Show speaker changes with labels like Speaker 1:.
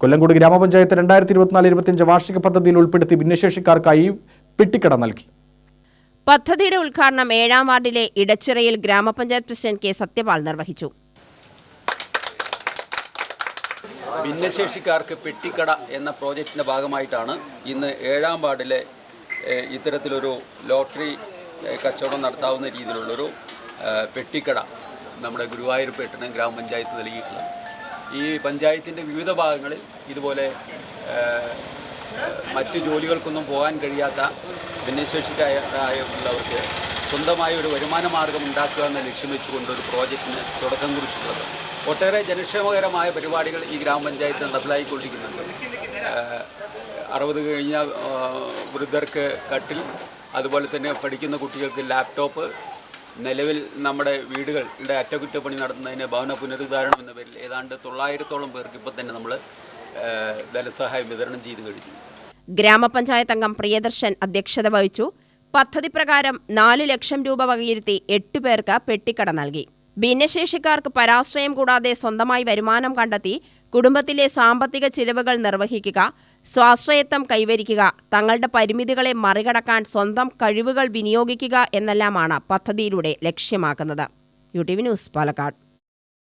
Speaker 1: കൊല്ലങ്കോട് ഗ്രാമപഞ്ചായത്ത് രണ്ടായിരത്തി ഇരുപത്തിനാല് ഇരുപത്തിയഞ്ച് വാർഷിക പദ്ധതിയിൽ ഉൾപ്പെടുത്തി ഭിന്നശേഷിക്കാർക്കായി പെട്ടിക്കട നൽകി.
Speaker 2: പദ്ധതിയുടെ ഉദ്ഘാടനം ഏഴാം വാർഡിലെ ഇടച്ചിറയിൽ ഗ്രാമപഞ്ചായത്ത് പ്രസിഡന്റ് കെ സത്യപാൽ നിർവഹിച്ചു.
Speaker 3: ഭിന്നശേഷിക്കാർക്ക് പെട്ടിക്കട എന്ന പ്രോജക്റ്റിന്റെ ഭാഗമായിട്ടാണ് ഇന്ന് ഏഴാം വാർഡിലെ ഇത്തരത്തിലൊരു ലോട്ടറി കച്ചവടം നടത്താവുന്ന രീതിയിലുള്ളൊരു പെട്ടിക്കട നമ്മുടെ ഗുരുവായൂർപേട്ടിന് ഗ്രാമപഞ്ചായത്ത് നൽകിയിട്ടുള്ളത്. ഈ പഞ്ചായത്തിന്റെ വിവിധ ഭാഗങ്ങളിൽ ഇതുപോലെ മറ്റു ജോലികൾക്കൊന്നും പോകാൻ കഴിയാത്ത ഭിന്നശേഷിക്കായുള്ളവർക്ക് സ്വന്തമായ ഒരു വരുമാന മാർഗം ഉണ്ടാക്കുക എന്ന ലക്ഷ്യം വെച്ചുകൊണ്ട് ഒരു പ്രോജക്റ്റിന് തുടക്കം കുറിച്ചിട്ടുള്ളത്. ഒട്ടേറെ ജനക്ഷേമകരമായ പരിപാടികൾ ഈ ഗ്രാമപഞ്ചായത്ത് നടപ്പിലാക്കിക്കൊണ്ടിരിക്കുന്നുണ്ട്. ഏഹ് അറുപത് കഴിഞ്ഞ വൃദ്ധർക്ക് കട്ടിൽ അതുപോലെ തന്നെ പഠിക്കുന്ന കുട്ടികൾക്ക് ലാപ്ടോപ്പ് നിലവിൽ നമ്മുടെ വീടുകളുടെ അറ്റകുറ്റപ്പണി നടത്തുന്നതിന് ഭവന പുനരുദ്ധാരണം എന്ന പേരിൽ ഏതാണ്ട് തൊള്ളായിരത്തോളം പേർക്ക് ഇപ്പോൾ തന്നെ നമ്മൾ ധനസഹായം വിതരണം ചെയ്തു കഴിഞ്ഞു.
Speaker 2: ഗ്രാമപഞ്ചായത്ത് അംഗം പ്രിയദർശൻ അധ്യക്ഷത വഹിച്ചു. പദ്ധതി പ്രകാരം നാല് ലക്ഷം രൂപ വകയിരുത്തി എട്ട് പേർക്ക് പെട്ടിക്കട നൽകി. ഭിന്നശേഷിക്കാർക്ക് പരാശ്രയം കൂടാതെ സ്വന്തമായി വരുമാനം കണ്ടെത്തി കുടുംബത്തിലെ സാമ്പത്തിക ചിലവുകൾ നിർവഹിക്കുക സ്വാശ്രയത്വം കൈവരിക്കുക തങ്ങളുടെ പരിമിതികളെ മറികടക്കാൻ സ്വന്തം കഴിവുകൾ വിനിയോഗിക്കുക എന്നെല്ലാമാണ് പദ്ധതിയിലൂടെ ലക്ഷ്യമാക്കുന്നത്. U T V news Palakkad.